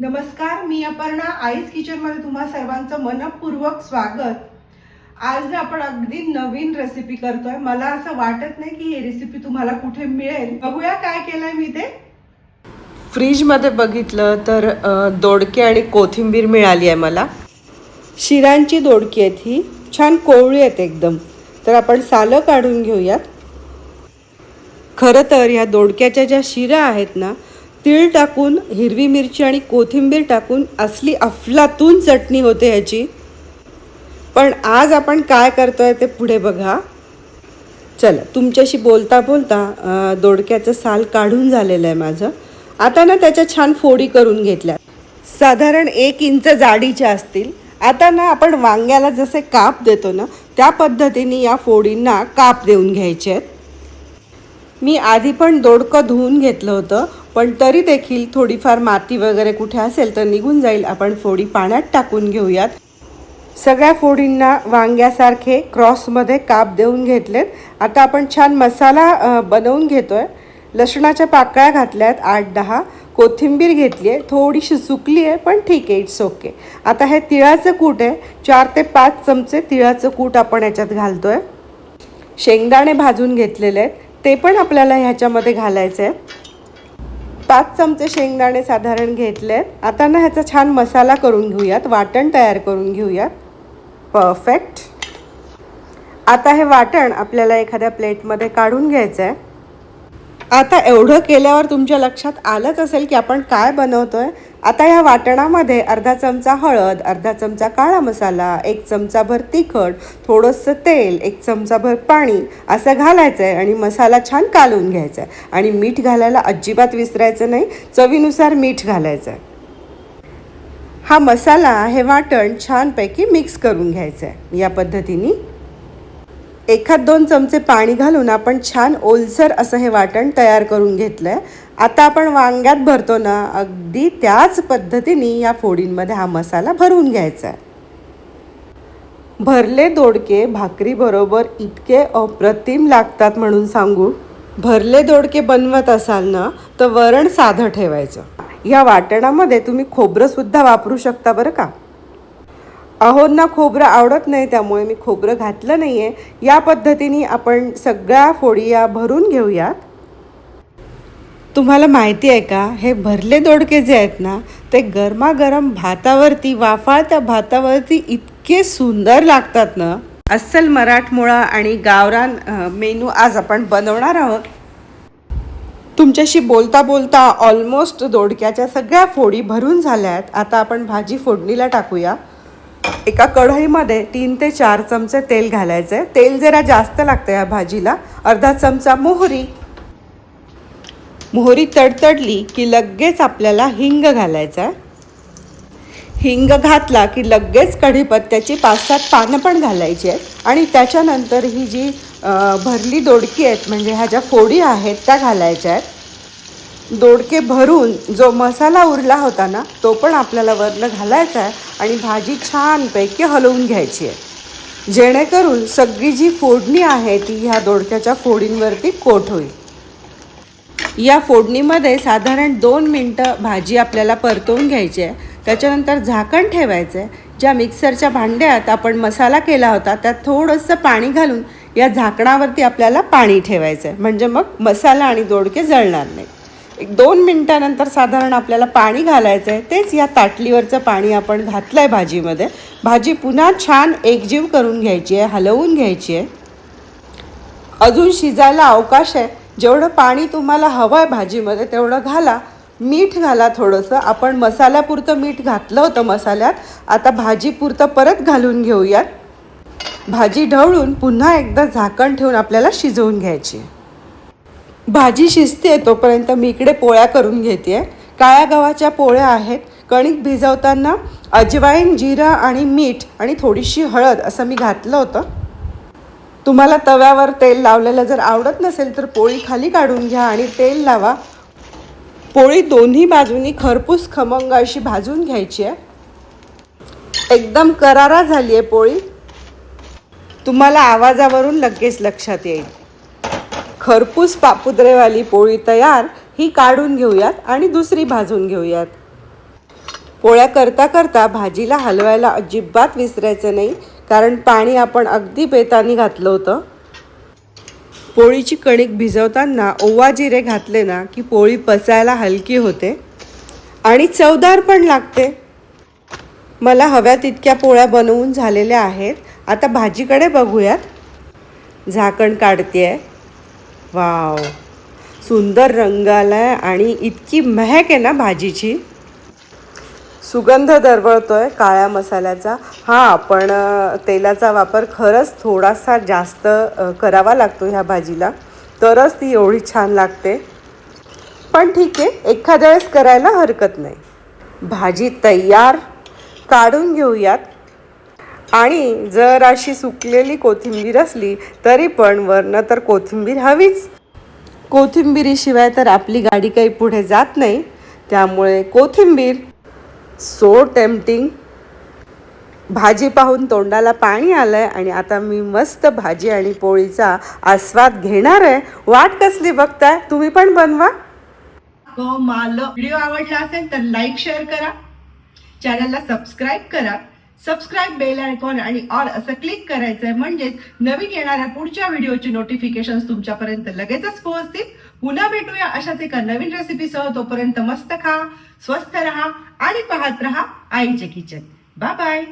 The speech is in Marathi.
नमस्कार मी अपर्णा आईस किचनमध्ये तुम्हा सर्वांचं मनपूर्वक स्वागत. आज ना आपण अगदी नवीन रेसिपी करतोय. मला असं वाटत नाही की ही रेसिपी तुम्हाला कुठे मिळेल. बघूया काय केलंय मी ते. फ्रीजमध्ये बघितलं तर दोडके आणि कोथिंबीर मिळाली आहे मला. शिरांची दोडकी आहेत ही. छान कोवळी आहेत एकदम. तर आपण सालं काढून घेऊयात. खरं तर ह्या दोडक्याच्या ज्या शिरा आहेत ना तीळ टाकून हिरवी मिरची आणि कोथिंबीर टाकून असली अफलातून चटणी होते ह्याची. पण आज आपण काय करतोय ते पुढे बघा. चला तुमच्याशी बोलता बोलता दोडक्याचं साल काढून झालेलं आहे माझं. आता ना त्याच्या छान फोडी करून घेतल्या. साधारण एक इंच जाडीच्या असतील. आता ना आपण वांग्याला जसे काप देतो ना त्या पद्धतीने या फोडींना काप देऊन घ्यायचे आहेत. मी आधी पण दोडकं धुवून घेतलं होतं. पण तरी देखील थोडीफार माती वगैरे कुठे असेल तर निघून जाईल. आपण फोडी पाण्यात टाकून घेऊयात. सगळ्या फोडींना वांग्यासारखे क्रॉसमध्ये काप देऊन घेतलेत. आता आपण छान मसाला बनवून घेतोय. लसणाच्या पाकळ्या घातल्यात आठ दहा. कोथिंबीर घेतली आहे. थोडीशी सुकली आहे पण ठीक आहे इट्स ओके आता हे तिळाचं कूट आहे. चार ते पाच चमचे तिळाचं कूट आपण याच्यात घालतोय. शेंगदाणे भाजून घेतलेले आहेत. ते पण आपल्याला ह्याच्यामध्ये घालायचे आहेत. पाच चमचे शेंगदाणे साधारण घेतलेत आता ना ह्याचा छान मसाला करून घेऊयात. वाटण तयार करून घेऊयात. परफेक्ट आता हे वाटण आपल्याला एखाद्या प्लेटमध्ये काढून घ्यायचं आहे आता एवढं केल्यावर तुमच्या लक्षात आलंच असेल की आपण काय बनवतो आहे आता या वाटणामध्ये अर्धा चमचा हळद अर्धा चमचा काळा मसाला एक चमचाभर तिखट थोडंसं तेल एक चमचाभर पाणी असं घालायचं आहे आणि मसाला छान कालवून घ्यायचा आहे आणि मीठ घालायला अजिबात विसरायचं नाही चवीनुसार मीठ घालायचं आहे हा मसाला हे वाटण छानपैकी मिक्स करून घ्यायचं आहे या पद्धतीने एखाद दोन चमचे पाणी घालून आपण छान ओलसर असं हे वाटण तयार करून घेतलं आहे आता आपण वांग्यात भरतो ना अगदी त्याच पद्धतीने या फोडींमध्ये हा मसाला भरून घ्यायचा. आहे भरले दोडके भाकरीबरोबर इतके अप्रतिम लागतात म्हणून सांगू. भरले दोडके बनवत असाल ना तर वरण साधं ठेवायचं. या वाटणामध्ये तुम्ही खोबरंसुद्धा वापरू शकता बरं का? अहोंना खोबरं आवडत नाही त्यामुळे मी खोबरं घातलं नाही आहे या पद्धतीने आपण सगळ्या फोडी या भरून घेऊयात. तुम्हाला माहिती आहे का हे भरले दोडके जे आहेत ना ते गरमागरम भातावरती वाफाळत्या भातावरती इतके सुंदर लागतात ना. अस्सल मराठमोळा आणि गावरान मेनू आज आपण बनवणार आहोत. तुमच्याशी बोलता बोलता ऑलमोस्ट दोडक्याच्या सगळ्या फोडी भरून झाल्या आहेत आता आपण भाजी फोडणीला टाकूया. एका कढईमध्ये तीन ते चार चमचे तेल घालायचं आहे तेल जरा जास्त लागतं या भाजीला. अर्धा चमचा मोहरी. मोहरी तडतडली की लगेच आपल्याला हिंग घालायचं आहे हिंग घातला की लगेच कढीपत्त्याची पाच सात पानं पण घालायची आहेत. आणि त्याच्यानंतर ही जी भरली दोडकी आहेत म्हणजे ह्या ज्या फोडी आहेत त्या घालायच्या आहेत. दोडके भरून जो मसाला उरला होता ना तो पण आपल्याला वरनं घालायचा आहे. आणि भाजी छानपैकी हलवून घ्यायची आहे. जेणेकरून सगळी जी फोडणी आहे ती ह्या दोडक्याच्या फोडींवरती कोट होईल. या फोडणीमध्ये साधारण दोन मिनटं भाजी आपल्याला परतवून घ्यायची आहे. त्याच्यानंतर झाकण ठेवायचं आहे. ज्या मिक्सरच्या भांड्यात आपण मसाला केला होता त्यात थोडंसं पाणी घालून या झाकणावरती आपल्याला पाणी ठेवायचं आहे. म्हणजे मग मसाला आणि दोडके जळणार नाही एक दोन मिनटानंतर साधारण आपल्याला पाणी घालायचं आहे तेच या ताटलीवरचं पाणी आपण घातलं आहे भाजीमध्ये. भाजी पुन्हा छान एकजीव करून घ्यायची आहे हलवून घ्यायची आहे अजून शिजायला अवकाश आहे. जेवढं पाणी तुम्हाला हवं आहे भाजीमध्ये तेवढं घाला. मीठ घाला थोडंसं. आपण मसाल्यापुरतं मीठ घातलं होतं मसाल्यात. आता भाजीपुरतं परत घालून घेऊयात. भाजी ढवळून पुन्हा एकदा झाकण ठेवून आपल्याला शिजवून घ्यायची आहे. भाजी शिजते तोपर्यंत मी इकडे पोळ्या करून घेते. काळ्या गव्हाच्या पोळ्या आहेत. कणिक भिजवताना अजवाईन जिरा आणि मीठ आणि थोडीशी हळद असं मी घातलं होतं. तुम्हाला तव्यावर तेल लावलेलं जर आवडत नसेल तर पोळी खाली काढून घ्या आणि तेल लावा. पोळी दोन्ही बाजूनी खरपूस खमंग अशी भाजून घ्यायची आहे. एकदम करारा झाली आहे पोळी. तुम्हाला आवाजावरून लगेच लक्षात येईल. खरपूस पापुद्रेवाली पोळी तयार ही काढून घेऊयात आणि दुसरी भाजून घेऊयात. पोळ्या करता करता भाजीला हलवायला अजिबात विसरायचं नाही कारण पाणी आपण अगदी बेतानी घातलं होतं. पोळीची कणिक भिजवताना ओवा जिरे घातले ना की पोळी पचायला हलकी होते. आणि चवदार पण लागते. मला हव्या तितक्या पोळ्या बनवून झालेल्या आहेत. आता भाजीकडे बघूयात. झाकण काढते आहे वाव. सुंदर रंग आलाय आणि इतकी महक आहे ना भाजीची. सुगंध दरवळतो आहे काळ्या मसाल्याचा. हा पण तेलाचा वापर खरंच थोडासा जास्त करावा लागतो ह्या भाजीला. तरच ती एवढी छान लागते. पण ठीक आहे एखाद्या वेळेस करायला हरकत नाही. भाजी तयार काढून घेऊयात. आणि जर अशी सुकलेली कोथिंबीर असली तरी पण वरनं तर कोथिंबीर हवीच. कोथिंबिरीशिवाय तर आपली गाडी काही पुढे जात नाही. त्यामुळे कोथिंबीर सो टेम्पटिंग भाजी पाहून तोंडाला पाणी आलं आहे आणि आता मी मस्त भाजी आणि पोळीचा आस्वाद घेणार आहे. वाट कसली बघताय? तुम्ही पण बनवा. कमाल व्हिडिओ आवडला असेल तर लाईक शेअर करा. चॅनलला सबस्क्राईब करा. सबस्क्राईब बेल आयकॉन आणि ऑल असं क्लिक करायचंय. म्हणजेच नवीन येणाऱ्या पुढच्या व्हिडिओची नोटिफिकेशन तुमच्यापर्यंत लगेचच पोहोचतील. पुन्हा भेटूया अशाच एका नवीन रेसिपीसह तोपर्यंत मस्त खा स्वस्त रहा आणि पाहत रहा आईचे किचन बाय बाय